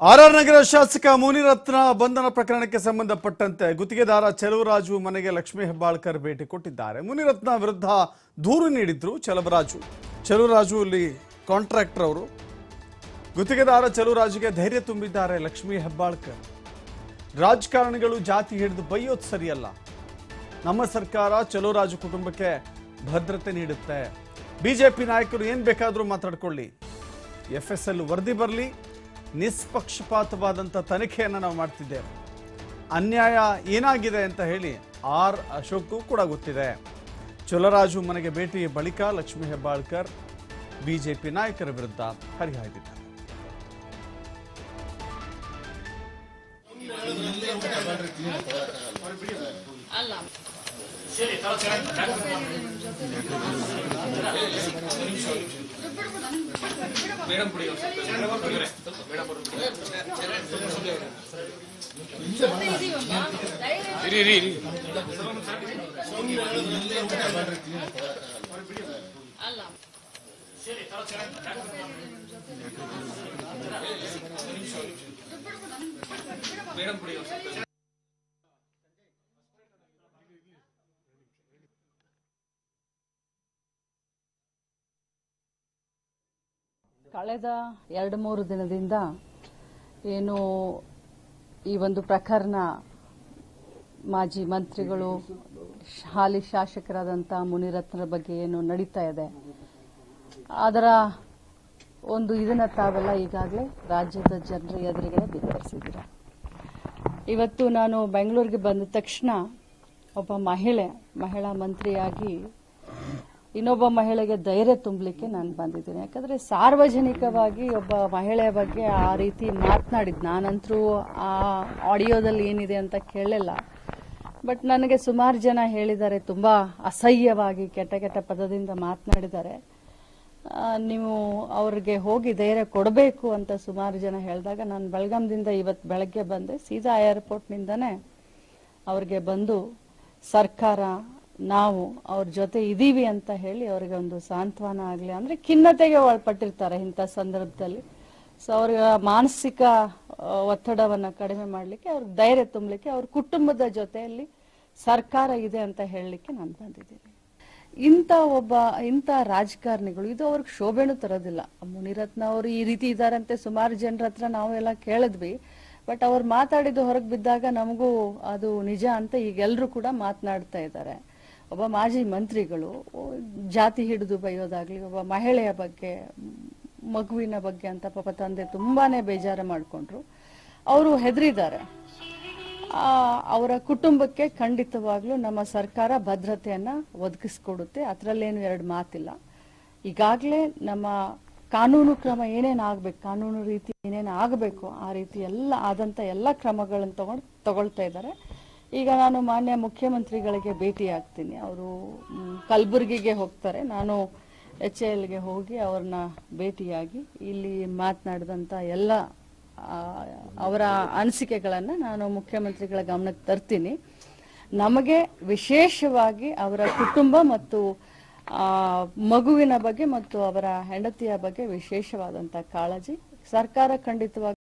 RR ನಗರ ಶಾಸಕ ಮುನಿರತ್ನ ಬಂಧನ ಪ್ರಕರಣಕ್ಕೆ ಸಂಬಂಧಪಟ್ಟಂತೆ ಗುತ್ತಿಗೆದಾರ ಚೆಲುವರಾಜು ಮನೆಗೆ ಲಕ್ಷ್ಮೀ ಹೆಬ್ಬಾಳ್ಕರ್ ಭೇಟಿ ಕೊಟ್ಟಿದ್ದಾರೆ. ಮುನಿರತ್ನ ವಿರುದ್ಧ ದೂರು ನೀಡಿದ್ರು ಚೆಲುವರಾಜು. ಚೆಲುವರಾಜು ಇಲ್ಲಿ ಕಾಂಟ್ರಾಕ್ಟರ್ ಅವರು. ಗುತ್ತಿಗೆದಾರ ಚೆಲುವರಾಜುಗೆ ಧೈರ್ಯ ತುಂಬಿದ್ದಾರೆ ಲಕ್ಷ್ಮೀ ಹೆಬ್ಬಾಳ್ಕರ್. ರಾಜಕಾರಣಿಗಳು ಜಾತಿ ಹಿಡಿದು ಬೈಯೋದು ಸರಿಯಲ್ಲ. ನಮ್ಮ ಸರ್ಕಾರ ಚಲುವರಾಜು ಕುಟುಂಬಕ್ಕೆ ಭದ್ರತೆ ನೀಡುತ್ತೆ. ಬಿಜೆಪಿ ನಾಯಕರು ಏನು ಬೇಕಾದರೂ ಮಾತಾಡ್ಕೊಳ್ಳಿ. ಎಫ್ ಎಸ್ ಎಲ್ ವರದಿ ಬರಲಿ. ನಿಷ್ಪಕ್ಷಪಾತವಾದಂಥ ತನಿಖೆಯನ್ನು ನಾವು ಮಾಡ್ತಿದ್ದೇವೆ. ಅನ್ಯಾಯ ಏನಾಗಿದೆ ಅಂತ ಹೇಳಿ ಆರ್ ಅಶೋಕ್ ಕೂಡ ಗೊತ್ತಿದೆ. ಚೊಲರಾಜು ಮನೆಗೆ ಭೇಟಿ ಬಳಿಕ ಲಕ್ಷ್ಮೀ ಹೆಬ್ಬಾಳ್ಕರ್ ಬಿಜೆಪಿ ನಾಯಕರ ವಿರುದ್ಧ ಹರಿಹಾಯ್ದಿದ್ದಾರೆ. ಮೇಡಮ್ ಬಿಡಿ ರೀ ಇರಿ ಅಲ್ಲ ಮೇಡಮ್ ಬಿಡಿ ಕಳೆದ ಎರಡು ಮೂರು ದಿನದಿಂದ ಏನು ಈ ಒಂದು ಪ್ರಕರಣ ಮಾಜಿ ಮಂತ್ರಿಗಳು, ಹಾಲಿ ಶಾಸಕರಾದಂಥ ಮುನಿರತ್ನರ ಬಗ್ಗೆ ಏನು ನಡೀತಾ ಇದೆ. ಅದರ ಒಂದು ಇದನ್ನ ತಾವೆಲ್ಲ ಈಗಾಗಲೇ ರಾಜ್ಯದ ಜನರ ಎದುರಿಗೆ ಬಿತ್ತರಿಸಿದ್ದೀರ? ಇವತ್ತು ನಾನು ಬೆಂಗಳೂರಿಗೆ ಬಂದ ತಕ್ಷಣ ಒಬ್ಬ ಮಹಿಳೆ, ಮಹಿಳಾ ಮಂತ್ರಿಯಾಗಿ ಇನ್ನೊಬ್ಬ ಮಹಿಳೆಗೆ ಧೈರ್ಯ ತುಂಬಲಿಕ್ಕೆ ನಾನು ಬಂದಿದ್ದೀನಿ. ಯಾಕಂದ್ರೆ ಸಾರ್ವಜನಿಕವಾಗಿ ಒಬ್ಬ ಮಹಿಳೆಯ ಬಗ್ಗೆ ಆ ರೀತಿ ಮಾತನಾಡಿದ್ದು ನಾನಂತರೂ ಆ ಆಡಿಯೋದಲ್ಲಿ ಏನಿದೆ ಅಂತ ಕೇಳಲಿಲ್ಲ. ಬಟ್ ನನಗೆ ಸುಮಾರು ಜನ ಹೇಳಿದ್ದಾರೆ, ತುಂಬಾ ಅಸಹ್ಯವಾಗಿ ಕೆಟ್ಟ ಕೆಟ್ಟ ಪದದಿಂದ ಮಾತನಾಡಿದ್ದಾರೆ. ನೀವು ಅವ್ರಿಗೆ ಹೋಗಿ ಧೈರ್ಯ ಕೊಡಬೇಕು ಅಂತ ಸುಮಾರು ಜನ ಹೇಳಿದಾಗ ನಾನು ಬೆಳಗಾಂದಿಂದ ಇವತ್ತು ಬೆಳಗ್ಗೆ ಬಂದೆ, ಸೀದಾ ಏರ್ಪೋರ್ಟ್ನಿಂದನೇ ಅವ್ರಿಗೆ ಬಂದು ಸರ್ಕಾರ ನಾವು ಅವ್ರ ಜೊತೆ ಇದ್ದೀವಿ ಅಂತ ಹೇಳಿ ಅವ್ರಿಗೆ ಒಂದು ಸಾಂತ್ವನ ಆಗಲಿ ಅಂದ್ರೆ ಖಿನ್ನತೆಗೆ ಒಳಪಟ್ಟಿರ್ತಾರೆ ಇಂಥ ಸಂದರ್ಭದಲ್ಲಿ. ಸೊ ಅವ್ರಿಗೆ ಮಾನಸಿಕ ಒತ್ತಡವನ್ನ ಕಡಿಮೆ ಮಾಡಲಿಕ್ಕೆ, ಅವ್ರಿಗೆ ಧೈರ್ಯ ತುಂಬಲಿಕ್ಕೆ, ಅವ್ರ ಕುಟುಂಬದ ಜೊತೆಯಲ್ಲಿ ಸರ್ಕಾರ ಇದೆ ಅಂತ ಹೇಳಲಿಕ್ಕೆ ನಾನು ಬಂದಿದ್ದೀನಿ. ಇಂಥ ಒಬ್ಬ, ಇಂಥ ರಾಜಕಾರಣಿಗಳು, ಇದು ಅವ್ರಿಗೆ ಶೋಭೆನೂ ತರೋದಿಲ್ಲ. ಮುನಿರತ್ನ ಅವರು ಈ ರೀತಿ ಇದ್ದಾರಂತೆ ಸುಮಾರು ಜನರ ಹತ್ರ ನಾವು ಎಲ್ಲ ಕೇಳಿದ್ವಿ. ಬಟ್ ಅವ್ರು ಮಾತಾಡಿದ್ದು ಹೊರಗೆ ಬಿದ್ದಾಗ ನಮಗೂ ಅದು ನಿಜ ಅಂತ ಈಗ ಎಲ್ಲರೂ ಕೂಡ ಮಾತನಾಡ್ತಾ ಇದ್ದಾರೆ. ಒಬ್ಬ ಮಾಜಿ ಮಂತ್ರಿಗಳು ಜಾತಿ ಹಿಡಿದು ಬೈಯೋದಾಗ್ಲಿ, ಒಬ್ಬ ಮಹಿಳೆಯ ಬಗ್ಗೆ, ಮಗುವಿನ ಬಗ್ಗೆ ಅಂತ ಪಾಪ ತಂದೆ ತುಂಬಾನೇ ಬೇಜಾರು ಮಾಡ್ಕೊಂಡ್ರು. ಅವರು ಹೆದರಿದ್ದಾರೆ. ಅವರ ಕುಟುಂಬಕ್ಕೆ ಖಂಡಿತವಾಗ್ಲೂ ನಮ್ಮ ಸರ್ಕಾರ ಭದ್ರತೆಯನ್ನ ಒದಗಿಸ್ಕೊಡುತ್ತೆ. ಅದರಲ್ಲೇನು ಎರಡು ಮಾತಿಲ್ಲ. ಈಗಾಗಲೇ ನಮ್ಮ ಕಾನೂನು ಕ್ರಮ ಏನೇನು ಆಗ್ಬೇಕು, ಕಾನೂನು ರೀತಿ ಏನೇನು ಆಗಬೇಕು, ಆ ರೀತಿ ಎಲ್ಲ, ಆದಂತ ಎಲ್ಲ ಕ್ರಮಗಳನ್ನು ತಗೊಂಡು, ತಗೊಳ್ತಾ ಇದ್ದಾರೆ. ಈಗ ನಾನು ಮಾನ್ಯ ಮುಖ್ಯಮಂತ್ರಿಗಳಿಗೆ ಭೇಟಿ ಆಗ್ತೀನಿ ಅವರು ಕಲಬುರಗಿಗೆ ಹೋಗ್ತಾರೆ. ನಾನು ಎಚ್ ಎಲ್ಗೆ ಹೋಗಿ ಅವ್ರನ್ನ ಭೇಟಿಯಾಗಿ ಇಲ್ಲಿ ಮಾತನಾಡಿದಂಥ ಎಲ್ಲ ಅವರ ಅನಿಸಿಕೆಗಳನ್ನು ನಾನು ಮುಖ್ಯಮಂತ್ರಿಗಳ ಗಮನಕ್ಕೆ ತರ್ತೀನಿ. ನಮಗೆ ವಿಶೇಷವಾಗಿ ಅವರ ಕುಟುಂಬ ಮತ್ತು ಮಗುವಿನ ಬಗ್ಗೆ ಮತ್ತು ಅವರ ಹೆಂಡತಿಯ ಬಗ್ಗೆ ವಿಶೇಷವಾದಂಥ ಕಾಳಜಿ ಸರ್ಕಾರ ಖಂಡಿತವಾಗಿ